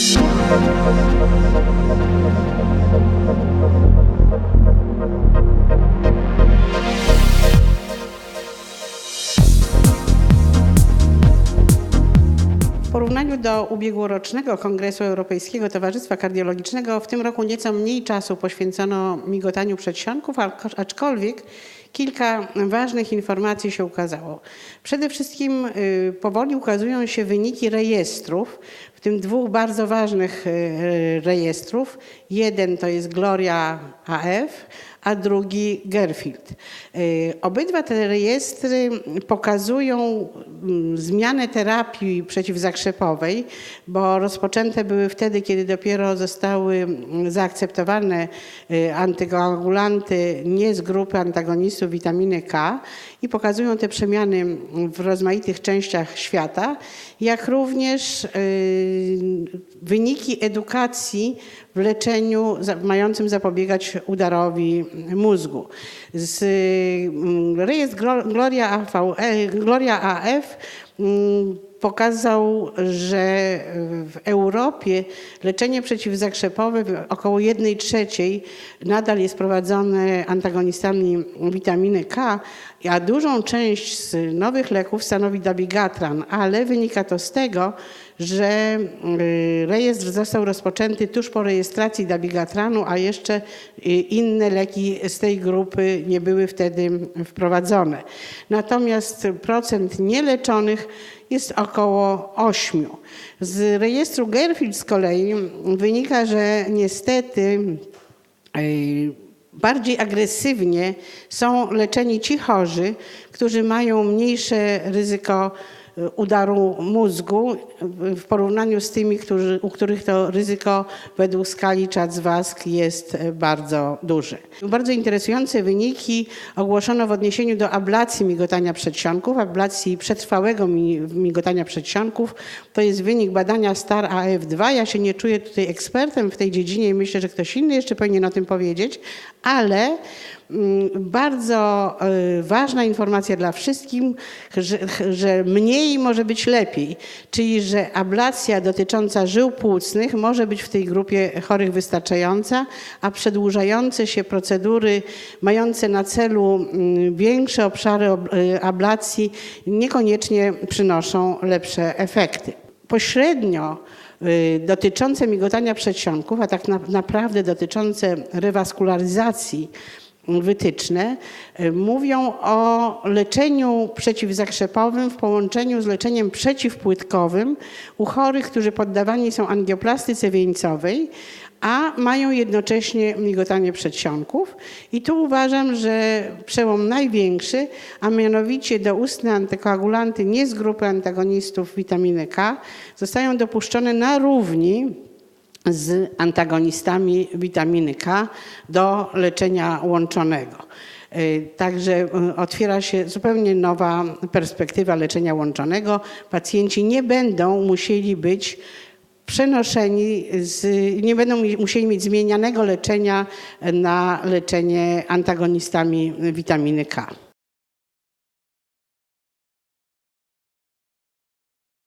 Thank you. W porównaniu do ubiegłorocznego Kongresu Europejskiego Towarzystwa Kardiologicznego w tym roku nieco mniej czasu poświęcono migotaniu przedsionków, aczkolwiek kilka ważnych informacji się ukazało. Przede wszystkim y, powoli ukazują się wyniki rejestrów, w tym dwóch bardzo ważnych y, rejestrów. Jeden to jest Gloria AF, a drugi Gerfield. Y, Obydwa te rejestry pokazują zmianę terapii przeciwzakrzepowej, bo rozpoczęte były wtedy, kiedy dopiero zostały zaakceptowane y, antykoagulanty nie z grupy antagonistów witaminy K i pokazują te przemiany w rozmaitych częściach świata, jak również y, wyniki edukacji w leczeniu mającym zapobiegać udarowi mózgu. Z mm, rejestr Glo- Gloria, AV, e, Gloria AF mm, pokazał, że w Europie leczenie przeciwzakrzepowe w około 1 trzeciej nadal jest prowadzone antagonistami witaminy K, a dużą część z nowych leków stanowi dabigatran, ale wynika to z tego, że y, rejestr został rozpoczęty tuż po rejestracji dabigatranu, a jeszcze y, inne leki z tej grupy nie były wtedy wprowadzone. Natomiast procent nieleczonych jest około 8. Z rejestru Gerfield z kolei wynika, że niestety y, bardziej agresywnie są leczeni ci chorzy, którzy mają mniejsze ryzyko udaru mózgu w porównaniu z tymi, którzy, u których to ryzyko według skali Czas-Wask jest bardzo duże. Bardzo interesujące wyniki ogłoszono w odniesieniu do ablacji migotania przedsionków, ablacji przetrwałego mi- migotania przedsionków. To jest wynik badania STAR AF2. Ja się nie czuję tutaj ekspertem w tej dziedzinie i myślę, że ktoś inny jeszcze powinien o tym powiedzieć, ale bardzo y, ważna informacja dla wszystkich, że, że mniej może być lepiej, czyli że ablacja dotycząca żył płucnych może być w tej grupie chorych wystarczająca, a przedłużające się procedury mające na celu mm, większe obszary ob- y, ablacji niekoniecznie przynoszą lepsze efekty. Pośrednio y, dotyczące migotania przedsionków, a tak na, naprawdę dotyczące rewaskularyzacji wytyczne y, mówią o leczeniu przeciwzakrzepowym w połączeniu z leczeniem przeciwpłytkowym u chorych, którzy poddawani są angioplastyce wieńcowej, a mają jednocześnie migotanie przedsionków. I tu uważam, że przełom największy, a mianowicie doustne antykoagulanty nie z grupy antagonistów witaminy K zostają dopuszczone na równi z antagonistami witaminy K do leczenia łączonego. Y, Także y, otwiera się zupełnie nowa perspektywa leczenia łączonego. Pacjenci nie będą musieli być przenoszeni, z, nie będą musieli mieć zmienianego leczenia na leczenie antagonistami witaminy K.